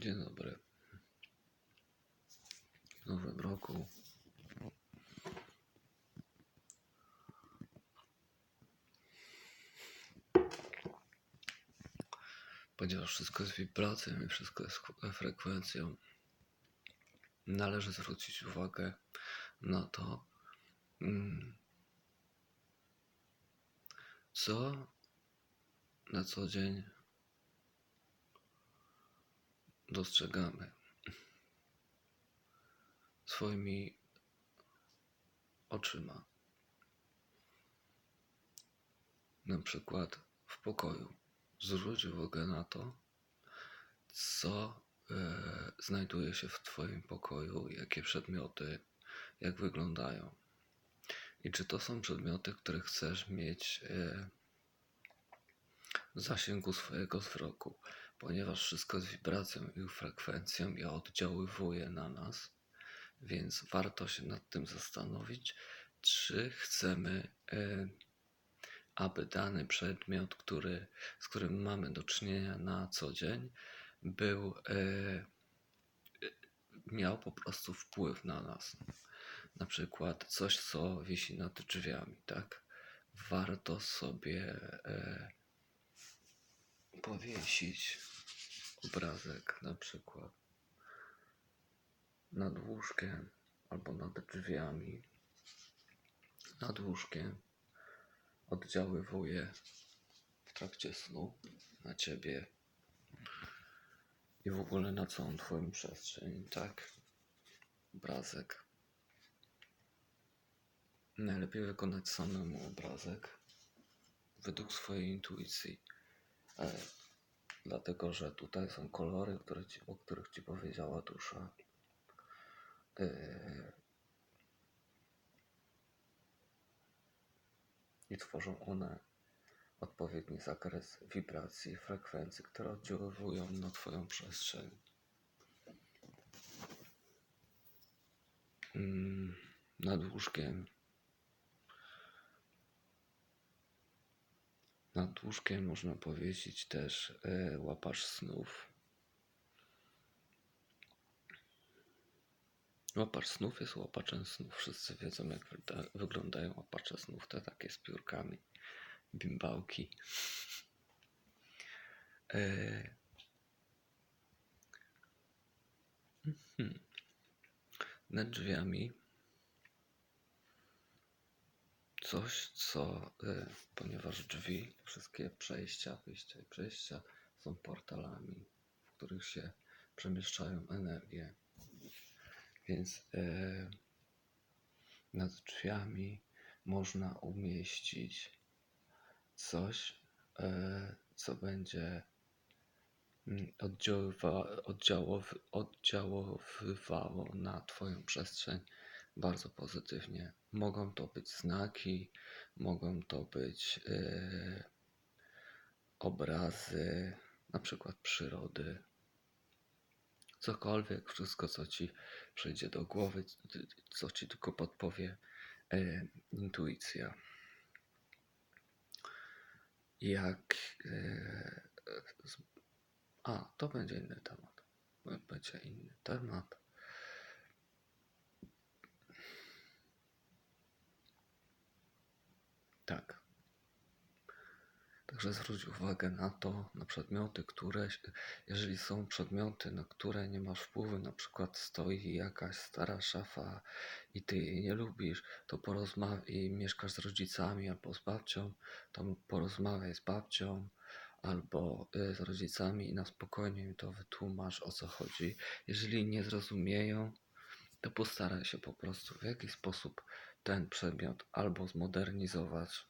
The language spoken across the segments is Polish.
Dzień dobry. W nowym roku. Ponieważ wszystko jest wibracją i wszystko jest frekwencją, należy zwrócić uwagę na to, mm, co na co dzień dostrzegamy swoimi oczyma. Na przykład w pokoju. Zwróć uwagę na to, co e, znajduje się w Twoim pokoju, jakie przedmioty, jak wyglądają. I czy to są przedmioty, które chcesz mieć e, w zasięgu swojego wzroku, ponieważ wszystko jest wibracją i frekwencją i oddziaływuje na nas, więc warto się nad tym zastanowić, czy chcemy, e, aby dany przedmiot, który, z którym mamy do czynienia na co dzień, był, e, miał po prostu wpływ na nas. Na przykład coś, co wisi nad drzwiami, tak? Warto sobie e, powiesić obrazek na przykład nad łóżkiem albo nad drzwiami. Nad łóżkiem oddziaływuje w trakcie snu na ciebie i w ogóle na całą twoją przestrzeń, tak? Obrazek. Najlepiej wykonać samemu obrazek według swojej intuicji. E, dlatego, że tutaj są kolory, które ci, o których ci powiedziała dusza. E, I tworzą one odpowiedni zakres wibracji, frekwencji, które oddziaływują na Twoją przestrzeń. Mm, nad łóżkiem. Nad łóżkiem można powiesić też e, łapacz snów. Łapacz snów jest łapaczem snów. Wszyscy wiedzą, jak wyglądają łapacze snów. Te takie z piórkami, bimbałki. Mhm. Nad drzwiami coś, co, e, ponieważ drzwi, wszystkie przejścia, wyjścia i przejścia są portalami, w których się przemieszczają energie. Więc e, nad drzwiami można umieścić coś, e, co będzie mm, oddziaływa, oddziałowy, oddziaływało na Twoją przestrzeń bardzo pozytywnie. Mogą to być znaki, mogą to być e, obrazy, na przykład przyrody, cokolwiek, wszystko, co ci przyjdzie do głowy, co ci tylko podpowie e, intuicja. Jak. E, a, to będzie inny temat. Będzie inny temat. Tak. Także zwróć uwagę na to, na przedmioty, które, jeżeli są przedmioty, na które nie masz wpływu, na przykład stoi jakaś stara szafa i ty jej nie lubisz, to porozmawiaj i mieszkasz z rodzicami albo z babcią, to porozmawiaj z babcią albo y, z rodzicami i na spokojnie im to wytłumacz o co chodzi. Jeżeli nie zrozumieją, to postaraj się po prostu w jakiś sposób ten przedmiot albo zmodernizować,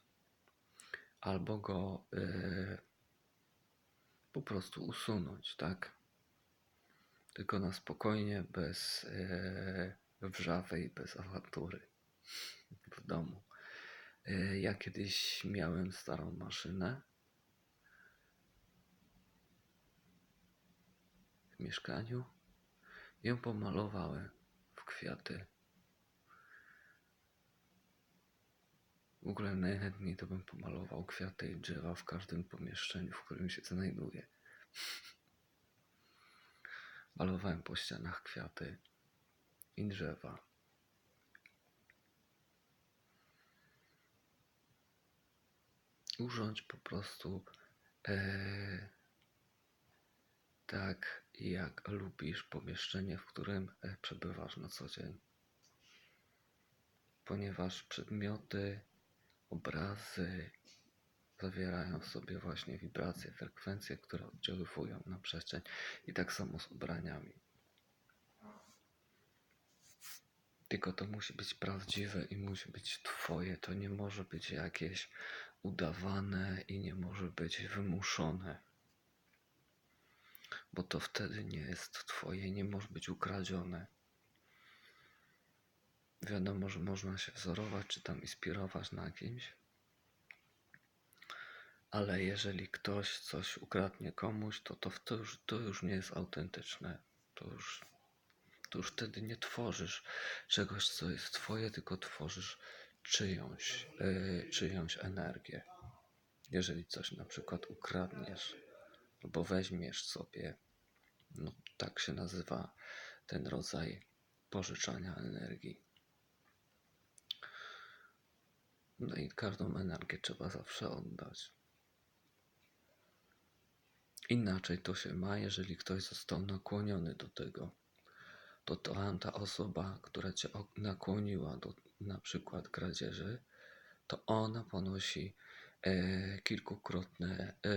albo go yy, po prostu usunąć, tak? Tylko na spokojnie, bez yy, wrzawy i bez awantury w domu. Yy, ja kiedyś miałem starą maszynę w mieszkaniu. Ją pomalowałem w kwiaty. W ogóle najchętniej to bym pomalował kwiaty i drzewa w każdym pomieszczeniu, w którym się znajduję. Malowałem po ścianach kwiaty i drzewa. Urządź po prostu e, tak, jak lubisz pomieszczenie, w którym e, przebywasz na co dzień. Ponieważ przedmioty, obrazy zawierają w sobie właśnie wibracje, frekwencje, które oddziaływują na przestrzeń i tak samo z ubraniami. Tylko to musi być prawdziwe i musi być twoje. To nie może być jakieś udawane i nie może być wymuszone. Bo to wtedy nie jest twoje, nie może być ukradzione. Wiadomo, że można się wzorować czy tam inspirować na kimś, ale jeżeli ktoś coś ukradnie komuś, to to, to, już, to już nie jest autentyczne. To już, to już wtedy nie tworzysz czegoś, co jest twoje, tylko tworzysz czyjąś, yy, czyjąś energię. Jeżeli coś na przykład ukradniesz albo weźmiesz sobie, no tak się nazywa ten rodzaj pożyczania energii. No i każdą energię trzeba zawsze oddać. Inaczej to się ma, jeżeli ktoś został nakłoniony do tego. To ta osoba, która cię nakłoniła do na przykład kradzieży, to ona ponosi e, kilkukrotne e,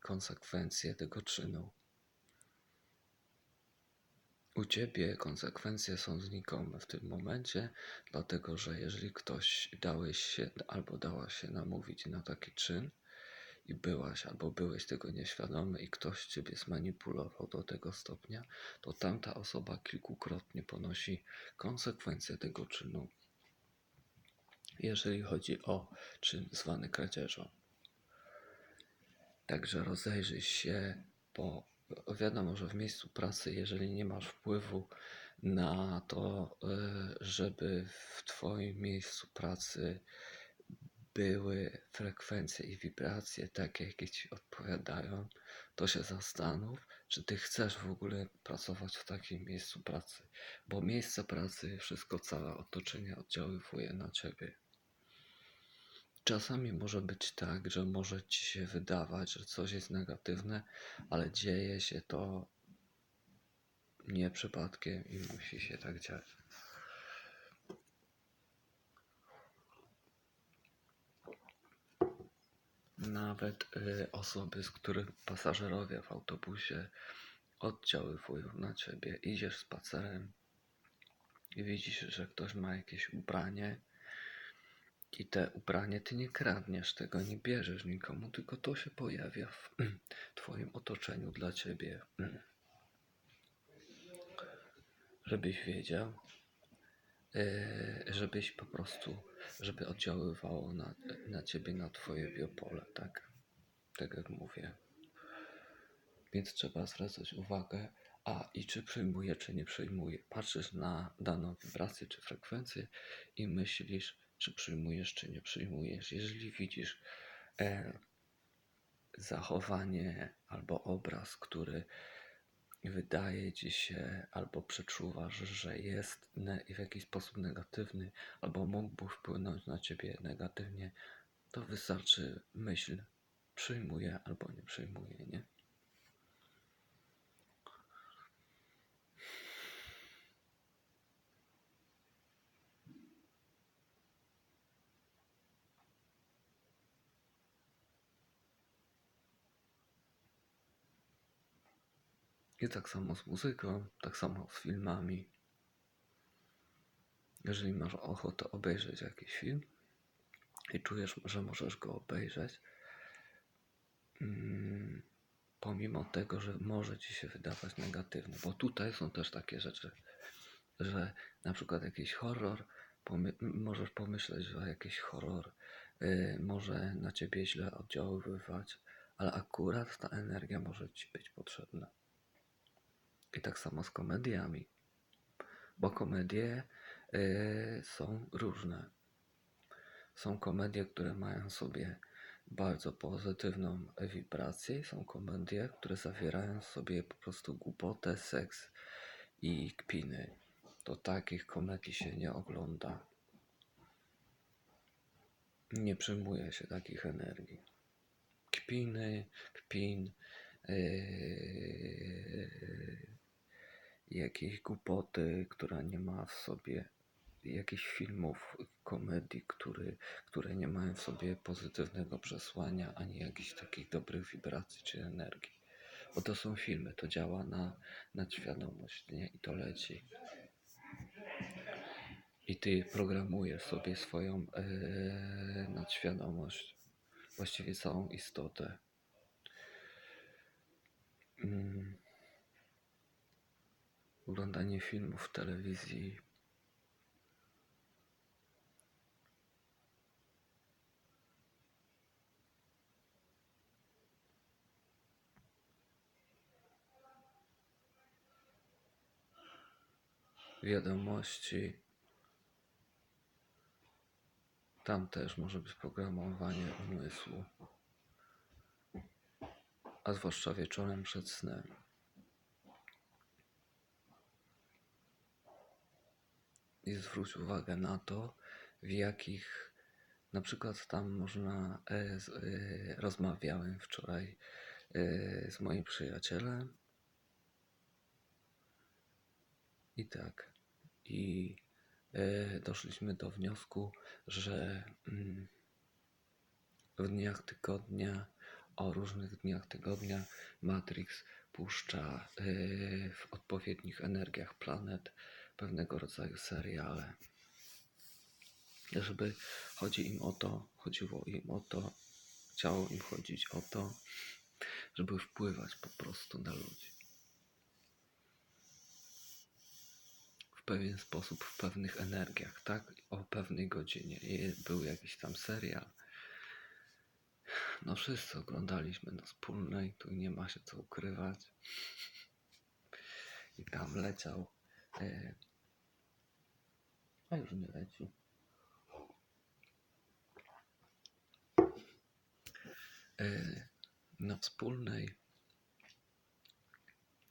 konsekwencje tego czynu. U ciebie konsekwencje są znikome w tym momencie, dlatego że jeżeli ktoś dałeś się albo dała się namówić na taki czyn i byłaś albo byłeś tego nieświadomy i ktoś ciebie zmanipulował do tego stopnia, to tamta osoba kilkukrotnie ponosi konsekwencje tego czynu jeżeli chodzi o czyn zwany kradzieżą. Także rozejrzyj się, bo wiadomo, że w miejscu pracy, jeżeli nie masz wpływu na to, e, żeby w Twoim miejscu pracy były frekwencje i wibracje takie, jakie Ci odpowiadają, to się zastanów, czy Ty chcesz w ogóle pracować w takim miejscu pracy, bo miejsce pracy, wszystko, całe otoczenie oddziaływuje na Ciebie. Czasami może być tak, że może ci się wydawać, że coś jest negatywne, ale dzieje się to nie przypadkiem i musi się tak dziać. Nawet y, osoby, z których pasażerowie w autobusie oddziaływują na ciebie. Idziesz spacerem i widzisz, że ktoś ma jakieś ubranie i te ubranie ty nie kradniesz, tego nie bierzesz nikomu, tylko to się pojawia w twoim otoczeniu dla ciebie. Żebyś wiedział, e, żebyś po prostu, żeby oddziaływało na, na ciebie, na twoje biopole, tak? Tak jak mówię. Więc trzeba zwracać uwagę, a i czy przyjmuje, czy nie przyjmuje. Patrzysz na daną wibrację czy frekwencję i myślisz, czy przyjmujesz, czy nie przyjmujesz. Jeżeli widzisz e, zachowanie albo obraz, który wydaje ci się, albo przeczuwasz, że jest w jakiś sposób negatywny, albo mógłby wpłynąć na ciebie negatywnie, to wystarczy myśl, przyjmuję albo nie przyjmuję, nie? I tak samo z muzyką, tak samo z filmami. Jeżeli masz ochotę obejrzeć jakiś film i czujesz, że możesz go obejrzeć, mm, pomimo tego, że może ci się wydawać negatywny, bo tutaj są też takie rzeczy, że na przykład jakiś horror, pomy możesz pomyśleć, że jakiś horror yy, może na ciebie źle oddziaływać, ale akurat ta energia może ci być potrzebna. I tak samo z komediami, bo komedie y, są różne. Są komedie, które mają sobie bardzo pozytywną wibrację są komedie, które zawierają w sobie po prostu głupotę, seks i kpiny. To takich komedii się nie ogląda. Nie przyjmuje się takich energii. Kpiny, kpin, yy, jakiejś głupoty, która nie ma w sobie jakichś filmów, komedii, który, które nie mają w sobie pozytywnego przesłania, ani jakichś takich dobrych wibracji czy energii. Bo to są filmy, to działa na nadświadomość, nie? I to leci. I ty programujesz sobie swoją e, nadświadomość, właściwie całą istotę. Mm. Oglądanie filmów w telewizji wiadomości. Tam też może być programowanie umysłu, a zwłaszcza wieczorem przed snem. I zwróć uwagę na to, w jakich na przykład tam można. E, z, e, rozmawiałem wczoraj e, z moim przyjacielem. I tak. I e, doszliśmy do wniosku, że mm, w dniach tygodnia, o różnych dniach tygodnia, Matrix puszcza e, w odpowiednich energiach planet pewnego rodzaju seriale. Żeby chodzi im o to, chodziło im o to, chciało im chodzić o to, żeby wpływać po prostu na ludzi. W pewien sposób, w pewnych energiach, tak? O pewnej godzinie. I był jakiś tam serial. No wszyscy oglądaliśmy na wspólnej, tu nie ma się co ukrywać. I tam leciał. E, a już nie leci. E, na wspólnej.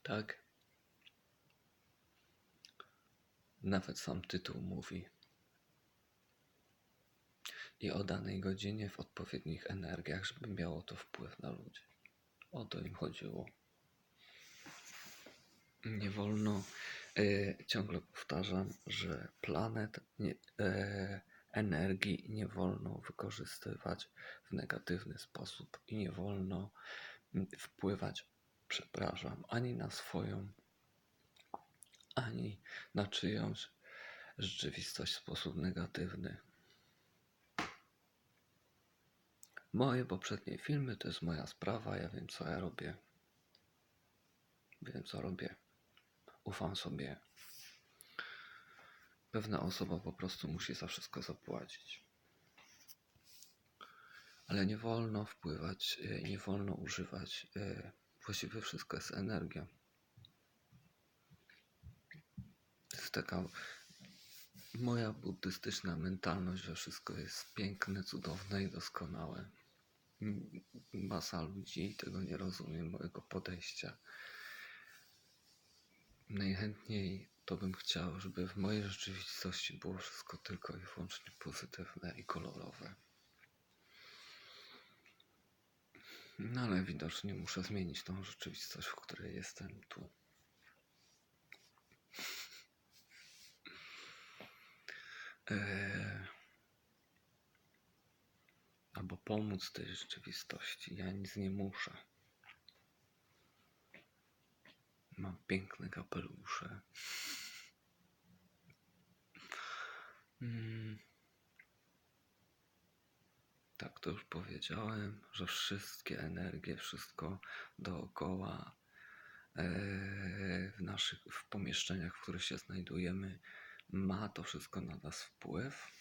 Tak. Nawet sam tytuł mówi. I o danej godzinie w odpowiednich energiach, żeby miało to wpływ na ludzi. O to im chodziło. Nie wolno, ciągle powtarzam, że planet, nie, e, energii nie wolno wykorzystywać w negatywny sposób i nie wolno mm, wpływać, przepraszam, ani na swoją, ani na czyjąś rzeczywistość w sposób negatywny. Moje poprzednie filmy to jest moja sprawa, ja wiem co ja robię. Wiem co robię. Ufam sobie. Pewna osoba po prostu musi za wszystko zapłacić. Ale nie wolno wpływać, e, nie wolno używać. e, Właściwie wszystko jest energia. To jest taka moja buddystyczna mentalność, że wszystko jest piękne, cudowne i doskonałe. Masa ludzi tego nie rozumie, mojego podejścia. Najchętniej to bym chciał, żeby w mojej rzeczywistości było wszystko tylko i wyłącznie pozytywne i kolorowe. No ale widocznie muszę zmienić tą rzeczywistość, w której jestem tu. Eee, albo pomóc tej rzeczywistości. Ja nic nie muszę. Mam piękne kapelusze. Mm. Tak, to już powiedziałem, że wszystkie energie, wszystko dookoła e, w naszych w pomieszczeniach, w których się znajdujemy, ma to wszystko na nas wpływ,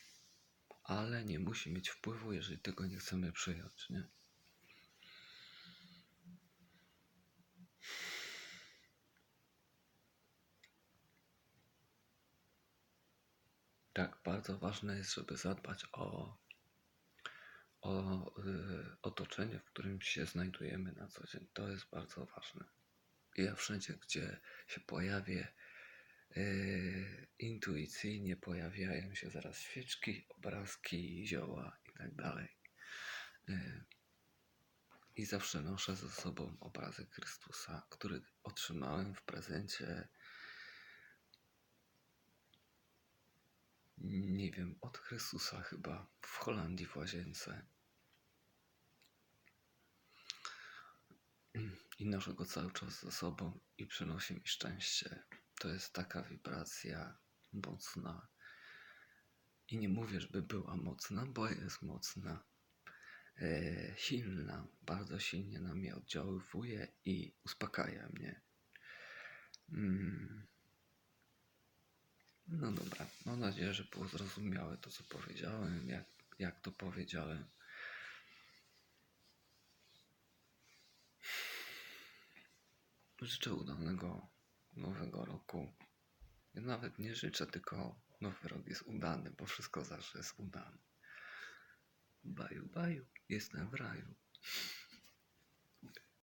ale nie musi mieć wpływu, jeżeli tego nie chcemy przyjąć, nie? Tak, bardzo ważne jest, żeby zadbać o, o y, otoczenie, w którym się znajdujemy na co dzień. To jest bardzo ważne. Ja wszędzie, gdzie się pojawię, y, intuicyjnie pojawiają się zaraz świeczki, obrazki, zioła i tak dalej. Y, I zawsze noszę ze sobą obrazek Chrystusa, który otrzymałem w prezencie. Nie wiem, od Chrystusa chyba w Holandii w łazience. I noszę go cały czas ze sobą i przynosi mi szczęście. To jest taka wibracja mocna. I nie mówię, żeby była mocna, bo jest mocna. E, silna, bardzo silnie na mnie oddziaływuje i uspokaja mnie. Mm. No dobra, mam nadzieję, że było zrozumiałe to, co powiedziałem, jak, jak to powiedziałem. Życzę udanego nowego roku. Ja nawet nie życzę, tylko nowy rok jest udany, bo wszystko zawsze jest udane. Baju, baju, jestem w raju.